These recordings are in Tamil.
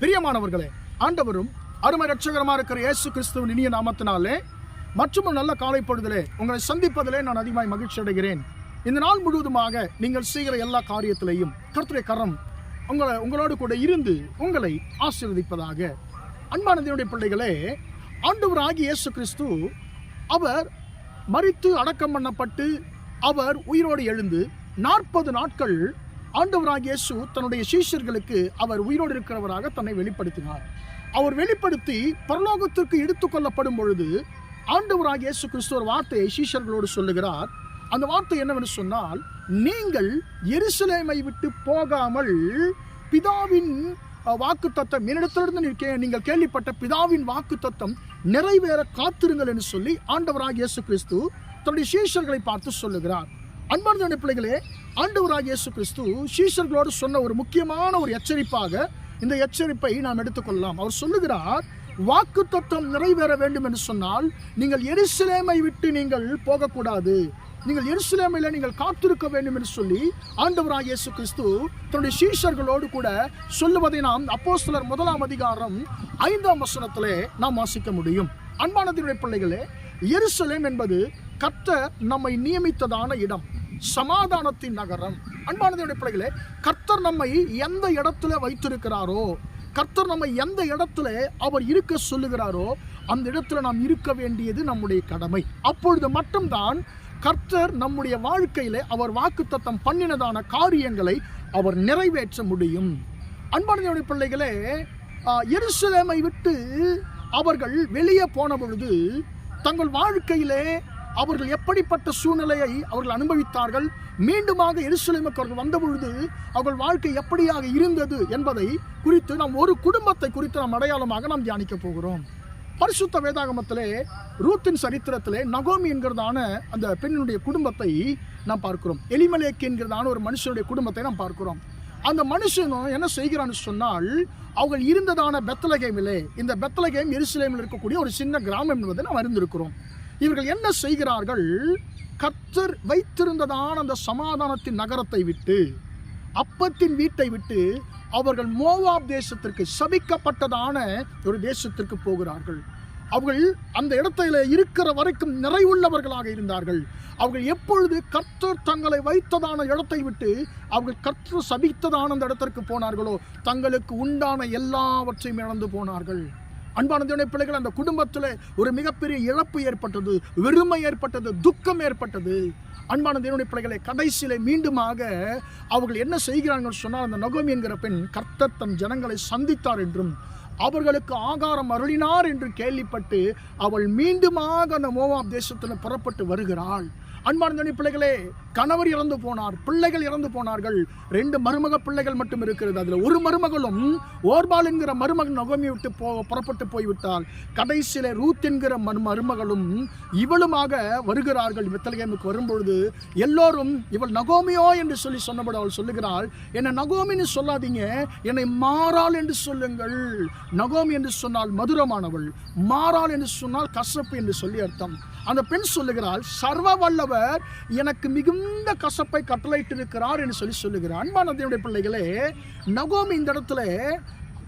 பிரியமானவர்களே ஆண்டவரும் அருமை ரட்சகரமாக இருக்கிற இயேசு கிறிஸ்துவின் இனிய நாமத்தினாலே மற்றும் ஒரு நல்ல காலை பொழுதிலே உங்களை சந்திப்பதிலே நான் அதிகமாக மகிழ்ச்சி அடைகிறேன். இந்த நாள் முழுவதுமாக நீங்கள் செய்கிற எல்லா காரியத்திலையும் கர்த்தருடைய கரம் உங்களை உங்களோடு கூட இருந்து உங்களை ஆசீர்வதிப்பதாக. அன்பான பிள்ளைகளே ஆண்டவர் ஆகி இயேசு கிறிஸ்து அவர் மறித்து அடக்கம் பண்ணப்பட்டு அவர் உயிரோடு எழுந்து நாற்பது நாட்கள் ஆண்டவராக இயேசு தன்னுடைய சீஷர்களுக்கு அவர் உயிரோடு இருக்கிறவராக தன்னை வெளிப்படுத்தினார். அவர் வெளிப்படுத்தி பரலோகத்திற்கு எடுத்துக்கொள்ளப்படும் பொழுது ஆண்டவராக இயேசு கிறிஸ்து ஒரு வார்த்தையை சீஷர்களோடு சொல்லுகிறார். அந்த வார்த்தை என்னவென்று சொன்னால் நீங்கள் எருசலேமை விட்டு போகாமல் பிதாவின் வாக்கு தத்தம் என்னிடத்திலிருந்து நீங்கள் கேள்விப்பட்ட பிதாவின் வாக்கு தத்தம் நிறைவேற காத்திருங்கள் என்று சொல்லி ஆண்டவராக இயேசு கிறிஸ்து தன்னுடைய சீஷர்களை பார்த்து சொல்லுகிறார். அன்பார்ந்த பிள்ளைகளே ஆண்டவராக இயேசு கிறிஸ்து சீஷர்களோடு சொன்ன ஒரு முக்கியமான ஒரு எச்சரிப்பாக இந்த எச்சரிப்பை நாம் எடுத்துக்கொள்ளலாம். அவர் சொல்லுகிறார் வாக்கு தத்துவம் நிறைவேற வேண்டும் என்று சொன்னால் நீங்கள் எருசலேமை விட்டு நீங்கள் போகக்கூடாது. நீங்கள் எருசலேமையில் நீங்கள் காத்திருக்க வேண்டும் என்று சொல்லி ஆண்டவராக இயேசு கிறிஸ்து தன்னுடைய சீஷர்களோடு கூட சொல்லுவதை நாம் அப்போஸ்தலர் முதலாம் அதிகாரம் ஐந்தாம் வசனத்திலே நாம் வாசிக்க முடியும். அன்பானதினுடைய பிள்ளைகளே எருசலேம் என்பது கர்த்தர் நம்மை நியமித்ததான இடம். சமாதானத்தின் நகரம். அன்பானது பிள்ளைகளே கர்த்தர் நம்மை எந்த இடத்துல வைத்திருக்கிறாரோ கர்த்தர் நம்மை எந்த இடத்துல அவர் இருக்க சொல்லுகிறாரோ அந்த இடத்துல நாம் இருக்க வேண்டியது நம்முடைய கடமை. அப்பொழுது மட்டும்தான் கர்த்தர் நம்முடைய வாழ்க்கையிலே அவர் வாக்குத்தத்தம் பண்ணினதான காரியங்களை அவர் நிறைவேற்ற முடியும். அன்பானதையுடைய பிள்ளைகளே எருசலேமை விட்டு அவர்கள் வெளியே போன பொழுது தங்கள் வாழ்க்கையிலே அவர்கள் எப்படிப்பட்ட சூழ்நிலையை அவர்கள் அனுபவித்தார்கள்? மீண்டுமாக எருசலேமுக்கு அவர்கள் வந்த பொழுது அவர்கள் வாழ்க்கை எப்படியாக இருந்தது என்பதை குறித்து நாம் ஒரு குடும்பத்தை குறித்து நாம் அடையாளமாக நாம் தியானிக்க போகிறோம். பரிசுத்த வேதாகமத்திலே ரூத்தின் சரித்திரத்திலே நகோமி என்கிறதான அந்த பெண்ணினுடைய குடும்பத்தை நாம் பார்க்கிறோம். எலிமலேக் என்கிறதான ஒரு மனுஷனுடைய குடும்பத்தை நாம் பார்க்கிறோம். அந்த மனுஷனும் என்ன செய்கிறான்னு சொன்னால் அவர்கள் இருந்ததான பெத்தலகேமிலே இந்த பெத்தலகேம் எருசலேமில் இருக்கக்கூடிய ஒரு சின்ன கிராமம் என்பதை நாம் அறிந்திருக்கிறோம். இவர்கள் என்ன செய்கிறார்கள்? கர்த்தர் வைத்திருந்ததான அந்த சமாதானத்தின் நகரத்தை விட்டு அப்பத்தின் வீட்டை விட்டு அவர்கள் மோவாப் தேசத்திற்கு சபிக்கப்பட்டதான ஒரு தேசத்திற்கு போகிறார்கள். அவர்கள் அந்த இடத்துல இருக்கிற வரைக்கும் நிறைவுள்ளவர்களாக இருந்தார்கள். அவர்கள் எப்பொழுது கர்த்தர் தங்களை வைத்ததான இடத்தை விட்டு அவர்கள் கர்த்தர் சபித்ததான அந்த இடத்திற்கு போனார்களோ தங்களுக்கு உண்டான எல்லாவற்றையும் இழந்து போனார்கள். அன்பான பிள்ளைகள் அந்த குடும்பத்தில் ஒரு மிகப்பெரிய இழப்பு ஏற்பட்டது வெறுமை ஏற்பட்டது துக்கம் ஏற்பட்டது. அன்பான தேவனுடைய பிள்ளைகளை கடைசியிலே மீண்டுமாக அவர்கள் என்ன செய்கிறார்கள் சொன்னால் அந்த நகோமி என்கிற பெண் கர்த்தர் தம் ஜனங்களை சந்தித்தார் என்றும் அவர்களுக்கு ஆகாரம் அருளினார் என்று கேள்விப்பட்டு அவள் மீண்டுமாக அந்த மோவாப் தேசத்தில் புறப்பட்டு வருகிறாள். அன்பான தேவனுடைய பிள்ளைகளே கணவர் இறந்து போனார் பிள்ளைகள் இறந்து போனார்கள். ரெண்டு மருமக பிள்ளைகள் மட்டும் இருக்கிறது. அதில் ஒரு மருமகளும் ஓர்பால் என்கிற மருமகன் நகோமி விட்டு போ புறப்பட்டு போய்விட்டால் கடைசியில ரூத் என்கிற மரு மருமகளும் இவளுமாக வருகிறார்கள். வித்தலகேமுக்கு வரும்பொழுது எல்லோரும் இவள் நகோமியோ என்று சொல்லி சொன்னபடி அவள் சொல்லுகிறாள் என்னை நகோமின்னு சொல்லாதீங்க. என்னை மாறாள் என்று சொல்லுங்கள். நகோமி என்று சொன்னால் மதுரமானவள் மாறாள் என்று சொன்னால் கசப்பு என்று சொல்லி அர்த்தம். அந்த பெண் சொல்லுகிறாள் சர்வ வல்லவர் எனக்கு மிகுந்த கசப்பை கட்டளையிட்டிருக்கிறார் என்று சொல்லி சொல்லுகிறார். அன்பான தேவனுடைய பிள்ளைகளே நகோமி இந்த இடத்துல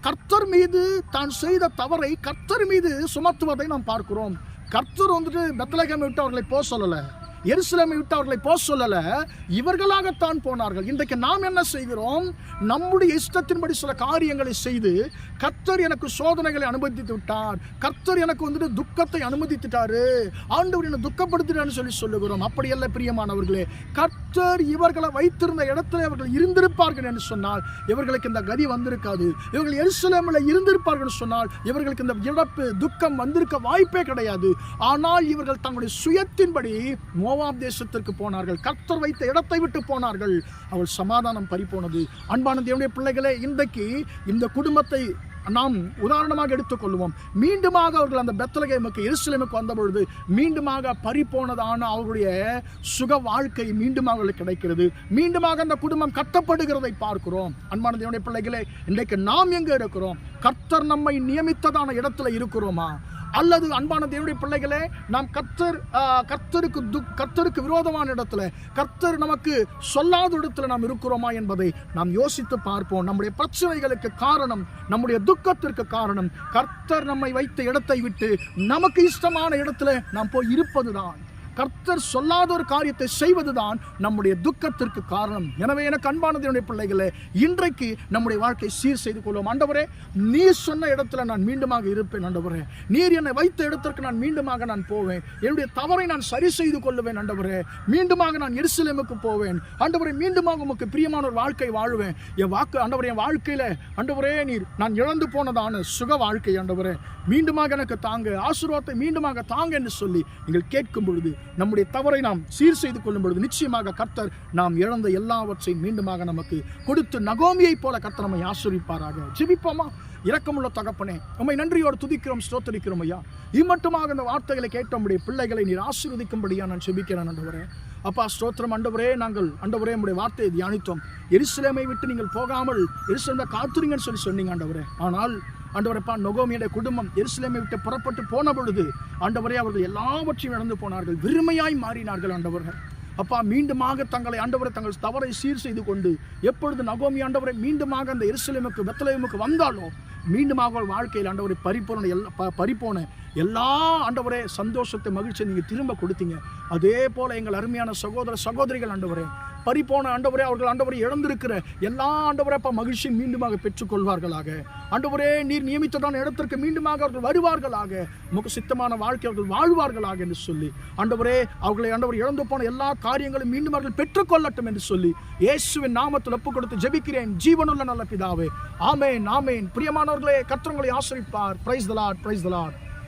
கர்த்தர் மீது தான் செய்த தவறை கர்த்தர் மீது சுமத்துவதை நாம் பார்க்கிறோம். கர்த்தர் வந்துட்டு பெத்தலகம் விட்டு அவர்களை போக சொல்லலை. எருசலேமை விட்டு அவர்களை போக சொல்லல. இவர்களாகத்தான் போனார்கள். இன்றைக்கு நாம் என்ன செய்கிறோம்? நம்முடைய இஷ்டத்தின்படி சில காரியங்களை செய்து கர்த்தர் எனக்கு சோதனைகளை அனுமதித்து விட்டார். கர்த்தர் எனக்கு வந்துட்டு துக்கத்தை அனுமதித்துட்டாரு. ஆண்டவர் என்னை துக்கப்படுத்திட்டான்னு சொல்லி சொல்லுகிறோம். அப்படி அல்ல பிரியமானவர்களே. கர்த்தர் இவர்களை வைத்திருந்த இடத்துல அவர்கள் இருந்திருப்பார்கள் என்று சொன்னால் இவர்களுக்கு இந்த கதி வந்திருக்காது. இவர்கள் எருசலேமில் இருந்திருப்பார்கள் சொன்னால் இவர்களுக்கு இந்த இழப்பு துக்கம் வந்திருக்க வாய்ப்பே கிடையாது. ஆனால் இவர்கள் தங்களுடைய சுயத்தின்படி மோவாப் தேசத்திற்கு போனார்கள். கர்த்தர் வைத்த இடத்தை விட்டு போனார்கள். அவள் சமாதானம் பறிப்போனது அன்பான தேவனுடைய பிள்ளைகளே இன்றைக்கு இந்த குடும்பத்தை நாம் உதாரணமாக எடுத்துக்கொள்வோம். மீண்டுமாக அவர்கள் அந்த பெத்தலகேமுக்கு எருசலேமுக்கு வந்தபொழுது மீண்டுமாக பறிப்போனதான அவர்களுடைய சுக வாழ்க்கை மீண்டுமாக அவர்களுக்கு கிடைக்கிறது. மீண்டுமாக அந்த குடும்பம் கட்டப்படுகிறதை பார்க்கிறோம். அன்பான தேவனுடைய பிள்ளைகளே இன்றைக்கு நாம் எங்கே இருக்கிறோம்? கர்த்தர் நம்மை நியமித்ததான இடத்துல இருக்கிறோமா? அல்லது அன்பான தேவனுடைய பிள்ளைகளே நாம் கர்த்தர் கர்த்தருக்கு து கர்த்தருக்கு விரோதமான இடத்துல கர்த்தர் நமக்கு சொல்லாத இடத்துல நாம் இருக்கிறோமா என்பதை நாம் யோசித்து பார்ப்போம். நம்முடைய பிரச்சனைகளுக்கு காரணம் நம்முடைய துக்கத்திற்கு காரணம் கர்த்தர் நம்மை வைத்த இடத்தை விட்டு நமக்கு இஷ்டமான இடத்துல நாம் போய் இருப்பதுதான். கர்த்தர் சொல்லாத ஒரு காரியத்தை செய்வதுதான் நம்முடைய துக்கத்திற்கு காரணம். எனவே எனக்கு அன்பானதனுடைய பிள்ளைகளே இன்றைக்கு நம்முடைய வாழ்க்கை சீர் செய்து கொள்வோம் ஆண்டவரே நீர் சொன்ன இடத்துல நான் மீண்டுமாக இருப்பேன் ஆண்டவரே. நீர் என்னை வைத்த இடத்திற்கு நான் மீண்டுமாக நான் போவேன். என்னுடைய தவறை நான் சரி செய்து கொள்ளுவேன் ஆண்டவரே. மீண்டுமாக நான் எருசலேமுக்கு போவேன். ஆண்டவரே மீண்டுமாக உமக்கு பிரியமான ஒரு வாழ்க்கை வாழுவேன். என் வாக்கு ஆண்டவரே என் வாழ்க்கையில் ஆண்டவரே நீர் நான் இழந்து போனதான சுக வாழ்க்கை ஆண்டவரே. மீண்டுமாக எனக்கு தாங்க ஆசீர்வாதத்தை மீண்டுமாக தாங்க என்று சொல்லி நீங்கள் கேட்கும் பொழுது நம்முடைய தவறை நாம் சீர் செய்து கொள்ளும் பொழுது நிச்சயமாக கர்த்தர் நாம் இழந்த எல்லாவற்றையும் மீண்டுமாக நமக்கு கொடுத்து நகோமியைப் போல கர்த்தர் நம்மை ஆசிரிப்பாராக ஜிபிப்போமா? இரக்கமுள்ள தகப்பனே நம்மை நன்றியோடு துதிக்கிறோம் ஸ்தோத்தரிக்கிறோம் ஐயா. இம்மட்டுமாக இந்த வார்த்தைகளை கேட்ட நம்முடைய பிள்ளைகளை நீர் ஆசீர்வதிக்கும்படியா நான் செபிக்கிறேன் ஆண்டவரே. அப்பா ஸ்தோத்திரம் அண்டவரே நாங்கள் அண்டவரே நம்முடைய வார்த்தையை தியானித்தோம். எருசலேமை விட்டு நீங்கள் போகாமல் எருசலேமை காத்துறீங்கன்னு சொல்லி சொன்னீங்க ஆண்டவரே ஆனால் ஆண்டவரப்பா நொகோமியுடைய குடும்பம் எருசலேமை விட்டு புறப்பட்டு போன பொழுது ஆண்டவரே அவர்கள் எல்லாவற்றையும் இழந்து போனார்கள் வெறுமையாய் மாறினார்கள் ஆண்டவர்கள் அப்பா மீண்டுமாக தங்களை ஆண்டவரை தங்கள் தவறை சீர் செய்து கொண்டு எப்பொழுது நகோமி ஆண்டவரை மீண்டுமாக அந்த எருசலேமுக்கு பெத்தலேமுக்கு வந்தாலோ மீண்டுமாக அவள் வாழ்க்கையில் ஆண்டவரை பறிப்போன எல்லா ப- பறிப்போன எல்லா ஆண்டவரே சந்தோஷத்தை மகிழ்ச்சியை நீங்கள் திரும்ப கொடுத்தீங்க. அதே போல் எங்கள் அருமையான சகோதர சகோதரிகள் ஆண்டவரே பறிப்போன ஆண்டவரே அவர்கள் ஆண்டவரை இழந்திருக்கிற எல்லா ஆண்டவரே அப்பா மகிழ்ச்சியை மீண்டுமாக பெற்றுக்கொள்வார்களாக. ஆண்டவரே நீர் நியமித்ததான இடத்திற்கு மீண்டுமாக அவர்கள் வருவார்களாக. உமக்கு சித்தமான வாழ்க்கை அவர்கள் வாழ்வார்களாக என்று சொல்லி ஆண்டவரே அவர்களை ஆண்டவர் இழந்து போன எல்லா காரியங்களும் மீண்டும் அவர்கள் பெற்றுக்கொள்ளட்டும் என்று சொல்லி இயேசுவின் நாமத்தில் ஒப்பு கொடுத்து ஜெபிக்கிறேன். ஜீவனுள்ள நல்ல பிதாவே. ஆமேன் ஆமேன். பிரியமானவர்களே கத்திரங்களை ஆசிரிப்பார். Price தலாட் price தலாட்